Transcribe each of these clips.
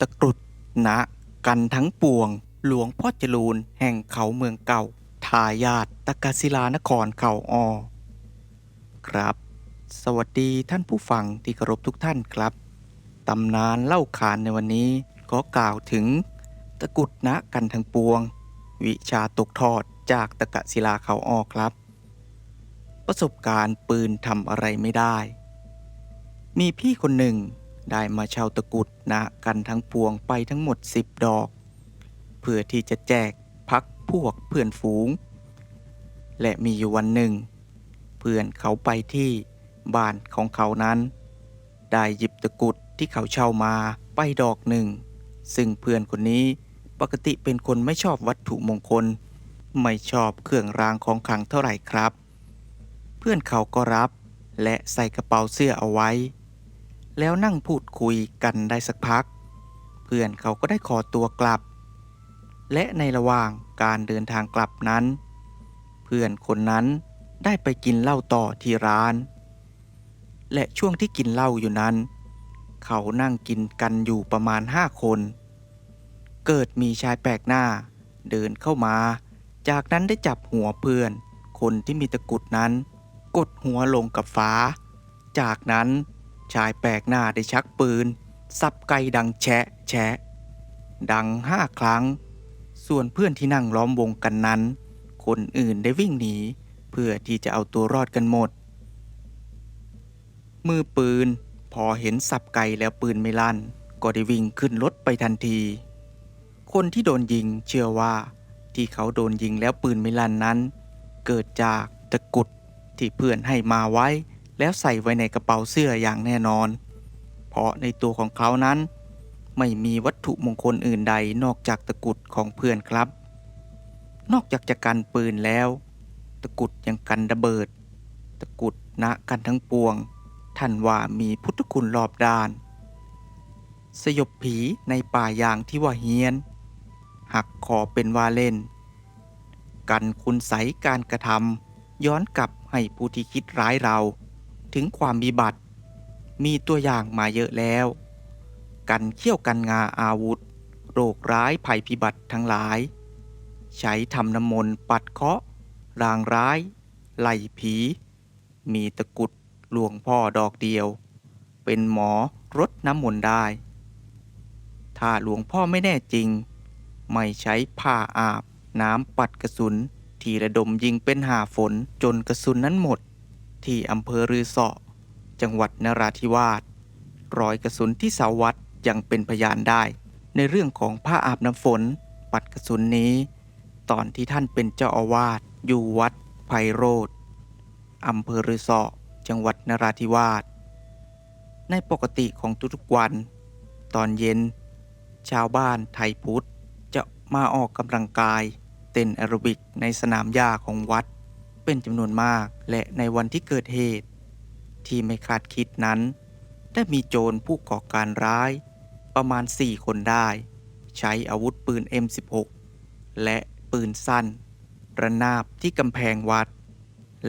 ตะกรุดณกันทั้งปวง หลวงพ่อจรูนแห่งเขาเมืองเก่า ทายาทตะกศิลานครเขาออครับ สวัสดีท่านผู้ฟังที่เคารพทุกท่านครับ ตำนานเล่าขานในวันนี้ก็กล่าวถึง ตะกรุดณกันทั้งปวง วิชาตกทอดจากตะกศิลาเขาออครับ ประสบการณ์ปืนทำอะไรไม่ได้ มีพี่คนหนึ่ง ได้มาเช่าตะกุดณกันทั้งปวงไปทั้งหมด 10 ดอก เพื่อที่จะแจกพักพวกเพื่อนฝูง และมีอยู่วันหนึ่ง เพื่อนเขาไปที่บ้านของเขานั้น ได้หยิบตะกุดที่เขาเช่ามาไปดอกหนึ่ง ซึ่งเพื่อนคนนี้ปกติเป็นคนไม่ชอบวัตถุมงคล ไม่ชอบเครื่องรางของขลังเท่าไหร่ครับ เพื่อนเขาก็รับและใส่กระเป๋าเสื้อเอาไว้ แล้วนั่งพูดคุยกันได้สักพัก เพื่อนเขาก็ได้ขอตัวกลับ และในระหว่างการเดินทางกลับนั้น เพื่อนคนนั้นได้ไปกินเหล้าต่อที่ร้าน และช่วงที่กินเหล้าอยู่นั้น เขานั่งกินกันอยู่ประมาณห้าคน เกิดมีชายแปลกหน้า เดินเข้ามา จากนั้นได้จับหัวเพื่อน คนที่มีตะกุดนั้น กดหัวลงกับฟ้า จากนั้น ชายแปลกหน้าได้ชักปืน สับไกดังแฉะแฉะ ดังห้าครั้ง ส่วนเพื่อนที่นั่งล้อมวงกันนั้น คนอื่นได้วิ่งหนี เพื่อที่จะเอาตัวรอดกันหมด มือปืน พอเห็นสับไกแล้วปืนไม่ลั่น ก็ได้วิ่งขึ้นรถไปทันที คนที่โดนยิงเชื่อว่า ที่เขาโดนยิงแล้วปืนไม่ลั่นนั้น เกิดจากตะกุดที่เพื่อนให้มาไว้ แล้วใส่ไว้ในกระเป๋าเสื้ออย่างแน่นอน เพราะในตัวของเขานั้น ไม่มีวัตถุมงคลอื่นใดนอกจากตะกุดของเพื่อนครับ นอกจากจะกันปืนแล้ว ตะกุดยังกันระเบิด ตะกุดณกันทั้งปวง ท่านว่ามีพุทธคุณรอบด้าน สยบผีในป่ายางที่ว่าเฮียน หักคอเป็นว่าเล่น กันคุณใสการกระทำย้อนกลับให้ผู้ที่คิดร้ายเรา ถึงความมีบัตร มีตัวอย่างมาเยอะแล้ว กันเขี้ยวกันงาอาวุธ โรคร้ายภัยพิบัติทั้งหลาย ใช้ทำน้ำมนต์ปัดเคาะรางร้าย ไล่ผี มีตะกุดหลวงพ่อดอกเดียว เป็นหมอรดน้ำมนต์ได้ ถ้าหลวงพ่อไม่แน่จริง ไม่ใช้ผ้าอาบน้ำปัดกระสุน ทีระดมยิงเป็นหาฝนจนกระสุนนั้นหมด ที่อำเภอรือเสาะ จังหวัดนราธิวาสรอยกระสุนที่เสาวัดยังเป็นพยานได้ ในเรื่องของผ้าอาบน้ำฝน ปัดกระสุนนี้ ตอนที่ท่านเป็นเจ้าอาวาสอยู่วัดไพโรธอำเภอรือเสาะ จังหวัดนราธิวาสในปกติของทุกๆวัน ตอนเย็น ชาวบ้านไทยพุทธจะมาออกกำลังกาย เต้นแอโรบิกในสนามหญ้าของวัด เป็นจำนวนมากและในวันที่เกิดเหตุ ที่ไม่คาดคิดนั้น ได้มีโจรผู้ก่อการร้าย ประมาณ 4 คนได้ ใช้อาวุธปืน M16 และปืนสั้น ระนาบที่กำแพงวัด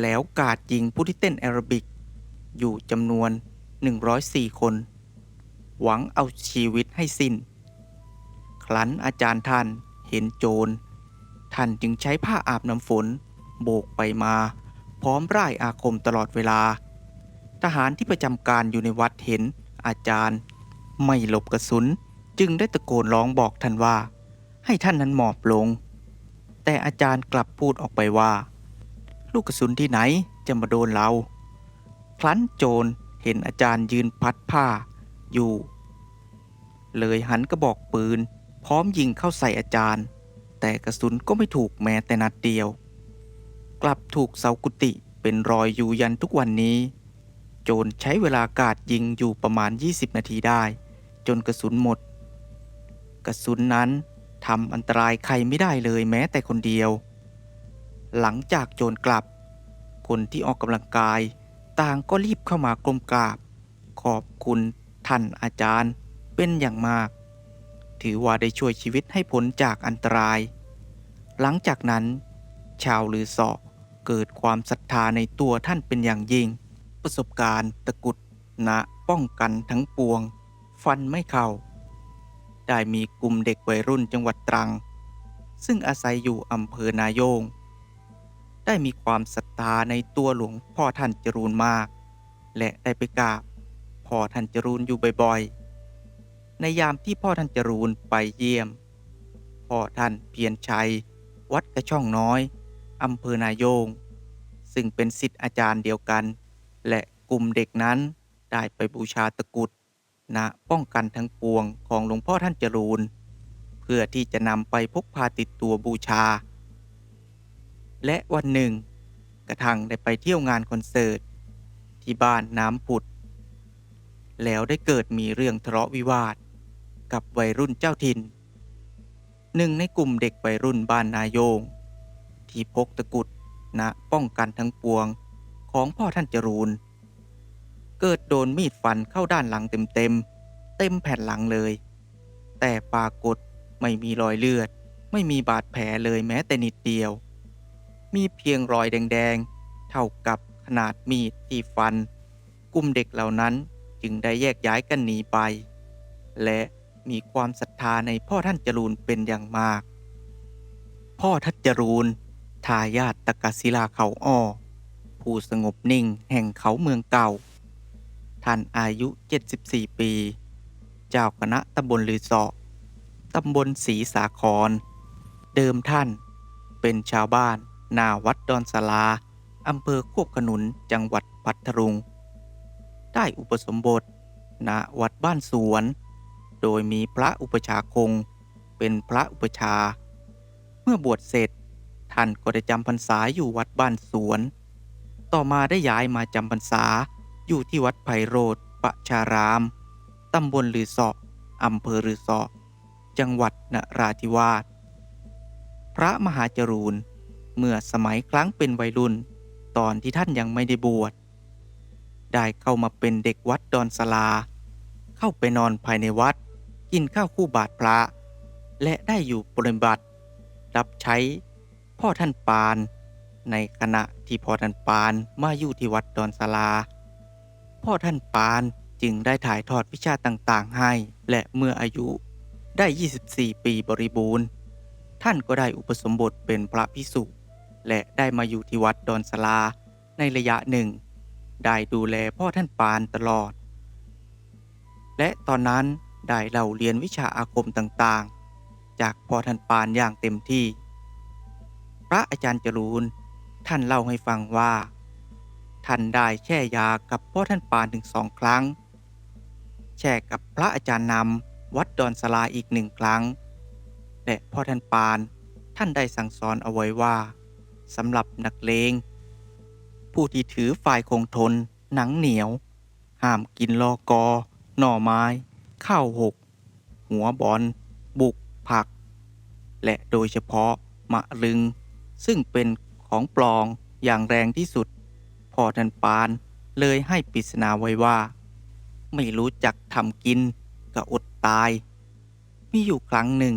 แล้วกาดยิงผู้ที่เต้นแอโรบิก อยู่จำนวน 104 คน หวังเอาชีวิตให้สิ้น ครั้นอาจารย์ท่านเห็นโจร ท่านจึงใช้ผ้าอาบน้ำฝน โบกไปมา พร้อมร่ายอาคมตลอดเวลา ทหารที่ประจำการอยู่ในวัดเห็นอาจารย์ ไม่หลบกระสุนจึงได้ตะโกนร้องบอกท่านว่า ให้ท่านนั้นหมอบลง แต่อาจารย์กลับพูดออกไปว่า ลูกกระสุนที่ไหนจะมาโดนเรา ครั้นโจรเห็นอาจารย์ยืนพัดผ้าอยู่ เลยหันกระบอกปืน พร้อมยิงเข้าใส่อาจารย์ แต่กระสุนก็ไม่ถูกแม้แต่นัดเดียว กลับถูกเสากุฏิเป็นรอยอยู่ยันทุกวันนี้ โจรใช้เวลากาดยิงอยู่ประมาณ 20 นาทีได้ จนกระสุนหมด กระสุนนั้นทำอันตรายใครไม่ได้เลยแม้แต่คนเดียว หลังจากโจรกลับ คนที่ออกกำลังกาย ต่างก็รีบเข้ามากรมกราบ ขอบคุณท่านอาจารย์เป็นอย่างมาก ถือว่าได้ช่วยชีวิตให้พ้นจากอันตราย หลังจากนั้น ชาวลือสาะ เกิดความศรัทธาในตัวท่านเป็นอย่างยิ่ง ประสบการณ์ตะกุดณป้องกันทั้งปวง ฟันไม่เข้า ได้มีกลุ่มเด็กวัยรุ่นจังหวัดตรัง ซึ่งอาศัยอยู่อำเภอนายง ได้มีความศรัทธาในตัวหลวงพ่อท่านจรูนมาก และได้ไปกราบพ่อท่านจรูนอยู่บ่อยๆ ในยามที่พ่อท่านจรูนไปเยี่ยม พ่อท่านเพียรชัย วัดกระช่องน้อย อำเภอนายง ซึ่งเป็นสิทธิ์อาจารย์เดียวกัน และกลุ่มเด็กนั้นได้ไปบูชาตะกุดณป้องกันทั้งปวงของหลวงพ่อท่านจรูน เพื่อที่จะนำไปพกพาติดตัวบูชา และวันหนึ่ง กระทั่งได้ไปเที่ยวงานคอนเสิร์ต ที่บ้านน้ำผุด แล้วได้เกิดมีเรื่องทะเลาะวิวาท กับวัยรุ่นเจ้าถิ่นหนึ่งในกลุ่มเด็กวัยรุ่นบ้านนายง ที่พกตะกุดณป้องกันทั้งปวงของพ่อท่านจรูน เกิดโดนมีดฟันเข้าด้านหลังเต็มๆเต็มแผ่นหลังเลย แต่ปรากฏไม่มีรอยเลือด ไม่มีบาดแผลเลยแม้แต่นิดเดียว มีเพียงรอยแดงๆ เท่ากับขนาดมีดที่ฟัน กลุ่มเด็กเหล่านั้นจึงได้แยกย้ายกันหนีไป และมีความศรัทธาในพ่อท่านจรูนเป็นอย่างมาก พ่อท่านจรูน ทายาทตะกศิลาเขาอ้อผู้สงบนิ่งแห่งเขาเมืองเก่า ท่านอายุ 74 ปี เจ้าคณะตำบลลือเสาะตำบลศรีสาคร เดิมท่านเป็นชาวบ้าน นาวัดดอนสลาอำเภอโคกขนุนจังหวัดพัทลุง ได้อุปสมบทณวัดบ้านสวน โดยมีพระอุปชาคง เป็นพระอุปชา เมื่อบวชเสร็จ ท่านก็ได้จำพรรษาอยู่วัดบ้านสวน ต่อมาได้ย้ายมาจำพรรษาอยู่ที่วัดไพโรธปชาราม ตำบลลือสาะอำเภอลือสาะจังหวัดนราธิวาส พระมหาจรูนเมื่อสมัยครั้งเป็นวัยรุ่น ตอนที่ท่านยังไม่ได้บวช ได้เข้ามาเป็นเด็กวัดดอนสลา เข้าไปนอนภายในวัด กินข้าวคู่บาทพระ และได้อยู่ปฏิบัติ รับใช้ พ่อท่านปาน ในขณะที่พ่อท่านปานมาอยู่ที่วัดดอนสลา พ่อท่านปานจึงได้ถ่ายทอดวิชาต่างๆให้ และเมื่ออายุได้ 24 ปีบริบูรณ์ ท่านก็ได้อุปสมบทเป็นพระพิสุและได้มาอยู่ที่วัดดอนสลาในระยะหนึ่ง ได้ดูแลพ่อท่านปานตลอด และตอนนั้นได้เล่าเรียนวิชาอาคมต่างๆ จากพ่อท่านปานอย่างเต็มที่ ระอาจารย์จรูนท่านเล่าให้ฟังว่า ท่านได้แช่ยากับพ่อท่านปานถึงสองครั้ง แช่กับพระอาจารย์นำวัดดอนสลาอีกหนึ่งครั้ง และพ่อท่านปานท่านได้สั่งสอนเอาไว้ว่าสำหรับนักเลง ผู้ที่ถือฝ่ายคงทน หนังเหนียว ห้ามกินลอกอ หน่อไม้ ข้าวหก หัวบอล บุกผัก และโดยเฉพาะมะลึง ซึ่งเป็นของปลองอย่างแรงที่สุด พอท่านปานเลยให้ปริศนาไว้ว่า ไม่รู้จักทำกินก็อดตาย มีอยู่ครั้งหนึ่ง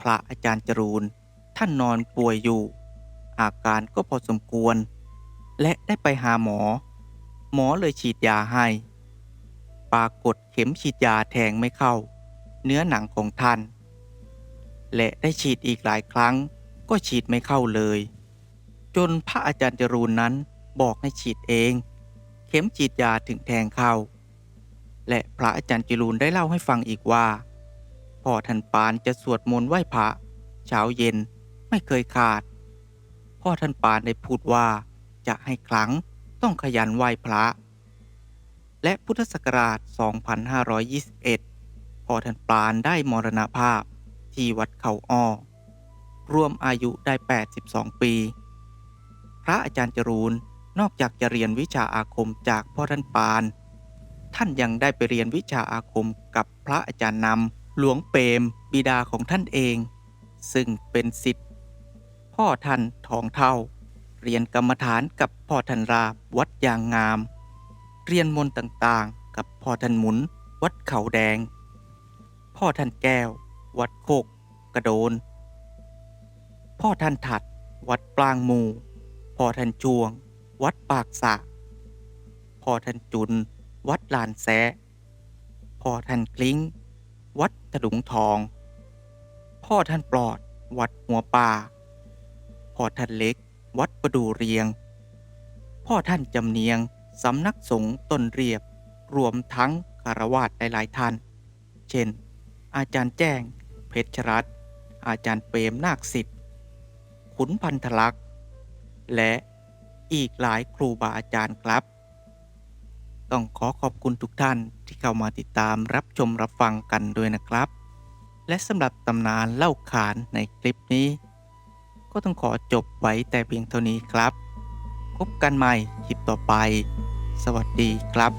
พระอาจารย์จรูนท่านนอนป่วยอยู่ อาการก็พอสมควร และได้ไปหาหมอ หมอเลยฉีดยาให้ ปรากฏเข็มฉีดยาแทงไม่เข้า เนื้อหนังของท่าน และได้ฉีดอีกหลายครั้ง ก็ฉีดไม่เข้าเลย จนพระอาจารย์จรูนนั้นบอกให้ฉีดเอง เข็มฉีดยาถึงแทงเข้า และพระอาจารย์จรูนได้เล่าให้ฟังอีกว่าพ่อท่านปานจะสวดมนต์ไหว้พระเช้าเย็นไม่เคยขาด พ่อท่านปานได้พูดว่าจะให้ครั้งต้องขยันไหว้พระ และพุทธศักราช 2521 พ่อท่านปานได้มรณภาพที่วัดเขาอ้อ รวมอายุได้ 82 ปี พระอาจารย์จรูนนอกจากจะเรียนวิชาอาคมจากพ่อท่านปาน ท่านยังได้ไปเรียนวิชาอาคมกับพระอาจารย์นำหลวงเปรมบิดาของท่านเอง ซึ่งเป็นสิทธิ์พ่อท่านทองเท่า เรียนกรรมฐานกับพ่อท่านราบวัดยางงาม เรียนมนต์ต่างๆ กับพ่อท่านหมุน วัดเขาแดง พ่อท่านแก้ว วัดโคก กระโดน พ่อท่านถัด วัดปลางมู พ่อท่านจวง วัดปากสะพ่อท่านจุน วัดลานแซะพ่อท่านคลิ้ง วัดถดุงทอง พ่อท่านปลอด วัดหัวป่า พ่อท่านเล็ก วัดประดูเรียง พ่อท่านจำเนียง สำนักสงฆ์ต้นเรียบ รวมทั้งคารวาสหลายๆท่าน เช่น อาจารย์แจ้ง เพชรรัตอาจารย์เปรมนาคสิทธิ ขุนพันธลักษณ์ และอีกหลายครูบาอาจารย์ครับ ต้องขอขอบคุณทุกท่านที่เข้ามาติดตามรับชมรับฟังกันด้วยนะครับ และสำหรับตำนานเล่าขานในคลิปนี้ ก็ต้องขอจบไว้แต่เพียงเท่านี้ครับ พบกันใหม่คลิปต่อไป สวัสดีครับ